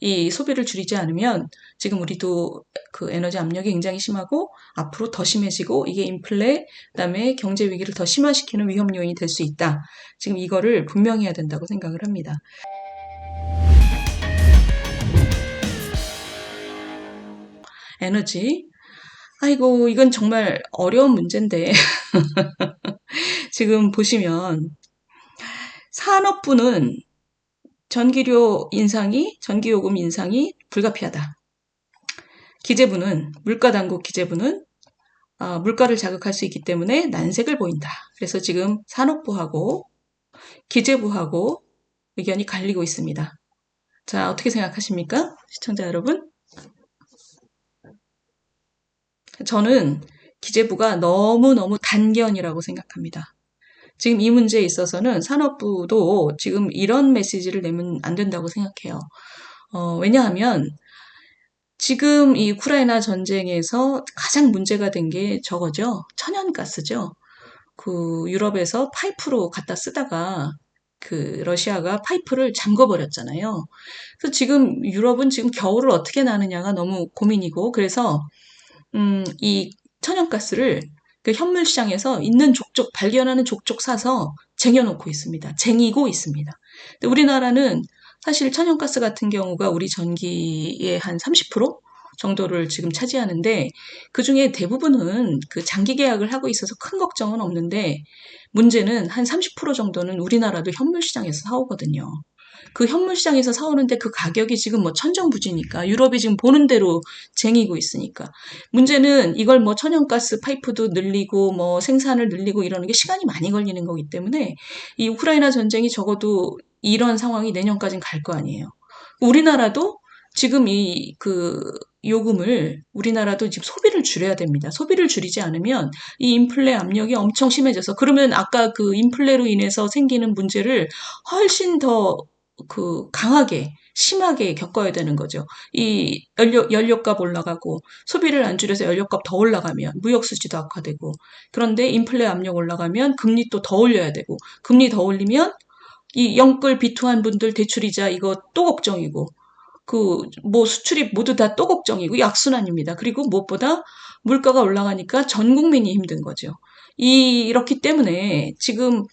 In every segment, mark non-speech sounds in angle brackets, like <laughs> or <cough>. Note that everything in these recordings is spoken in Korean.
이 소비를 줄이지 않으면 지금 우리도 그 에너지 압력이 굉장히 심하고 앞으로 더 심해지고 이게 인플레 그다음에 경제 위기를 더 심화시키는 위험 요인이 될 수 있다. 지금 이거를 분명히 해야 된다고 생각을 합니다. 에너지. 아이고, 이건 정말 어려운 문제인데. <laughs> 지금 보시면 산업부는 전기료 인상이, 전기요금 인상이 불가피하다. 기재부는, 물가당국 기재부는 어, 물가를 자극할 수 있기 때문에 난색을 보인다. 그래서 지금 산업부하고 기재부하고 의견이 갈리고 있습니다. 자, 어떻게 생각하십니까? 시청자 여러분? 저는 기재부가 너무너무 단견이라고 생각합니다. 지금 이 문제에 있어서는 산업부도 지금 이런 메시지를 내면 안 된다고 생각해요. 어, 왜냐하면 지금 이 우크라이나 전쟁에서 가장 문제가 된 게 저거죠. 천연가스죠. 그 유럽에서 파이프로 갖다 쓰다가 그 러시아가 파이프를 잠궈버렸잖아요. 그래서 지금 유럽은 지금 겨울을 어떻게 나느냐가 너무 고민이고 그래서 음, 이 천연가스를 그 현물 시장에서 있는 족족 발견하는 족족 사서 쟁여놓고 있습니다. 쟁이고 있습니다. 근데 우리나라는 사실 천연가스 같은 경우가 우리 전기의 한 30% 정도를 지금 차지하는데 그 중에 대부분은 그 장기 계약을 하고 있어서 큰 걱정은 없는데 문제는 한 30% 정도는 우리나라도 현물 시장에서 사오거든요. 그 현물 시장에서 사오는데 그 가격이 지금 뭐 천정부지니까 유럽이 지금 보는 대로 쟁이고 있으니까 문제는 이걸 뭐 천연가스 파이프도 늘리고 뭐 생산을 늘리고 이러는 게 시간이 많이 걸리는 거기 때문에 이 우크라이나 전쟁이 적어도 이런 상황이 내년까지는 갈 거 아니에요. 우리나라도 지금 이 그 요금을 우리나라도 지금 소비를 줄여야 됩니다. 소비를 줄이지 않으면 이 인플레 압력이 엄청 심해져서 그러면 아까 그 인플레로 인해서 생기는 문제를 훨씬 더 그 강하게 심하게 겪어야 되는 거죠. 이 연료, 연료값 올라가고 소비를 안 줄여서 연료값 더 올라가면 무역 수지도 악화되고 그런데 인플레 압력 올라가면 금리 또 더 올려야 되고 금리 더 올리면 이 영끌 비투한 분들 대출이자 이거 또 걱정이고 그 뭐 수출입 모두 다 또 걱정이고 약순환입니다. 그리고 무엇보다 물가가 올라가니까 전 국민이 힘든 거죠. 이, 이렇기 때문에 지금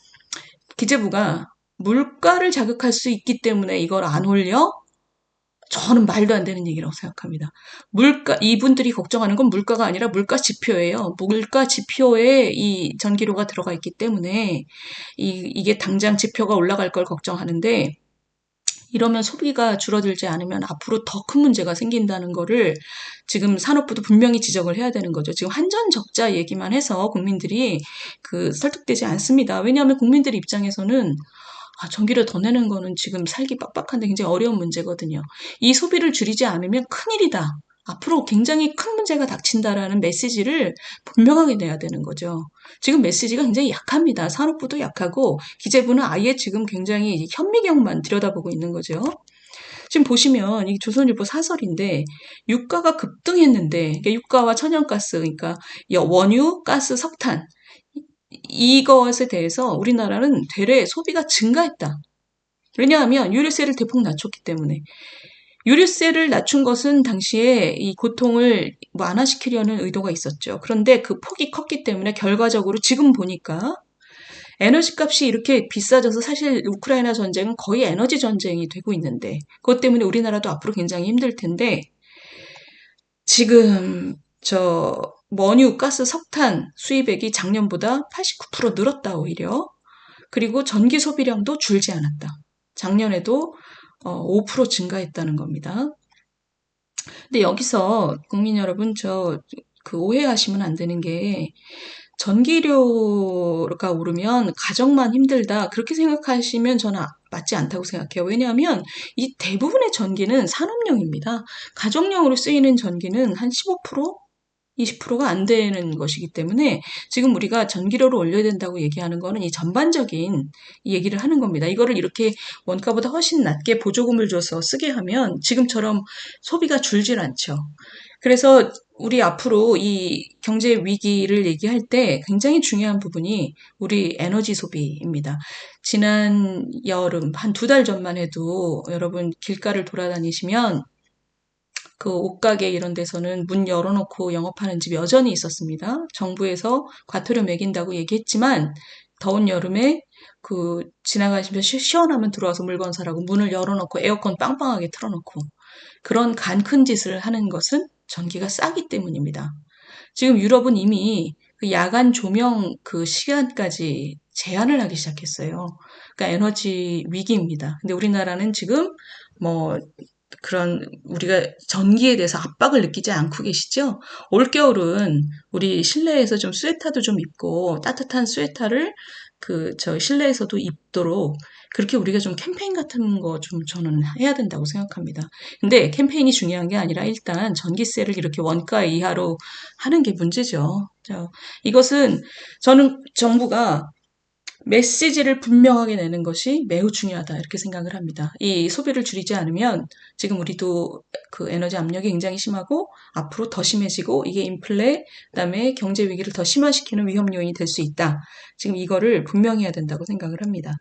기재부가 물가를 자극할 수 있기 때문에 이걸 안 올려? 저는 말도 안 되는 얘기라고 생각합니다. 물가, 이분들이 걱정하는 건 물가가 아니라 물가 지표예요. 물가 지표에 이 전기료가 들어가 있기 때문에 이, 이게 당장 지표가 올라갈 걸 걱정하는데 이러면 소비가 줄어들지 않으면 앞으로 더 큰 문제가 생긴다는 거를 지금 산업부도 분명히 지적을 해야 되는 거죠. 지금 한전 적자 얘기만 해서 국민들이 그 설득되지 않습니다. 왜냐하면 국민들 입장에서는 아, 전기를 더 내는 거는 지금 살기 빡빡한데 굉장히 어려운 문제거든요. 이 소비를 줄이지 않으면 큰일이다. 앞으로 굉장히 큰 문제가 닥친다라는 메시지를 분명하게 내야 되는 거죠. 지금 메시지가 굉장히 약합니다. 산업부도 약하고 기재부는 아예 지금 굉장히 현미경만 들여다보고 있는 거죠. 지금 보시면 이 조선일보 사설인데 유가가 급등했는데 그러니까 유가와 천연가스 그러니까 원유, 가스, 석탄 이것에 대해서 우리나라는 되레 소비가 증가했다. 왜냐하면 유류세를 대폭 낮췄기 때문에 유류세를 낮춘 것은 당시에 이 고통을 완화시키려는 의도가 있었죠. 그런데 그 폭이 컸기 때문에 결과적으로 지금 보니까 에너지 값이 이렇게 비싸져서 사실 우크라이나 전쟁은 거의 에너지 전쟁이 되고 있는데 그것 때문에 우리나라도 앞으로 굉장히 힘들 텐데 지금 저 원유, 가스, 석탄 수입액이 작년보다 89% 늘었다 오히려 그리고 전기 소비량도 줄지 않았다. 작년에도 5% 어, 증가했다는 겁니다. 근데 여기서 국민 여러분 저 그 오해하시면 안 되는 게 전기료가 오르면 가정만 힘들다 그렇게 생각하시면 저는 맞지 않다고 생각해요. 왜냐하면 이 대부분의 전기는 산업용입니다. 가정용으로 쓰이는 전기는 한 15%? 20%가 안 되는 것이기 때문에 지금 우리가 전기료를 올려야 된다고 얘기하는 거는 이 전반적인 얘기를 하는 겁니다. 이거를 이렇게 원가보다 훨씬 낮게 보조금을 줘서 쓰게 하면 지금처럼 소비가 줄질 않죠. 그래서 우리 앞으로 이 경제 위기를 얘기할 때 굉장히 중요한 부분이 우리 에너지 소비입니다. 지난 여름, 한 두 달 전만 해도 여러분 길가를 돌아다니시면 그 옷가게 이런 데서는 문 열어놓고 영업하는 집 여전히 있었습니다. 정부에서 과태료 매긴다고 얘기했지만 더운 여름에 그 지나가시면 시- 시원하면 들어와서 물건 사라고 문을 열어놓고 에어컨 빵빵하게 틀어놓고 그런 간 큰 짓을 하는 것은 전기가 싸기 때문입니다. 지금 유럽은 이미 그 야간 조명 그 시간까지 제한을 하기 시작했어요. 그러니까 에너지 위기입니다. 근데 우리나라는 지금 뭐 그런 우리가 전기에 대해서 압박을 느끼지 않고 계시죠? 올겨울은 우리 실내에서 좀 스웨터도 좀 입고 따뜻한 스웨터를 그 저 실내에서도 입도록 그렇게 우리가 좀 캠페인 같은 거 좀 저는 해야 된다고 생각합니다. 근데 캠페인이 중요한 게 아니라 일단 전기세를 이렇게 원가 이하로 하는 게 문제죠. 자, 이것은 저는 정부가 메시지를 분명하게 내는 것이 매우 중요하다 이렇게 생각을 합니다. 이 소비를 줄이지 않으면 지금 우리도 그 에너지 압력이 굉장히 심하고 앞으로 더 심해지고 이게 인플레 그다음에 경제 위기를 더 심화시키는 위험 요인이 될 수 있다. 지금 이거를 분명히 해야 된다고 생각을 합니다.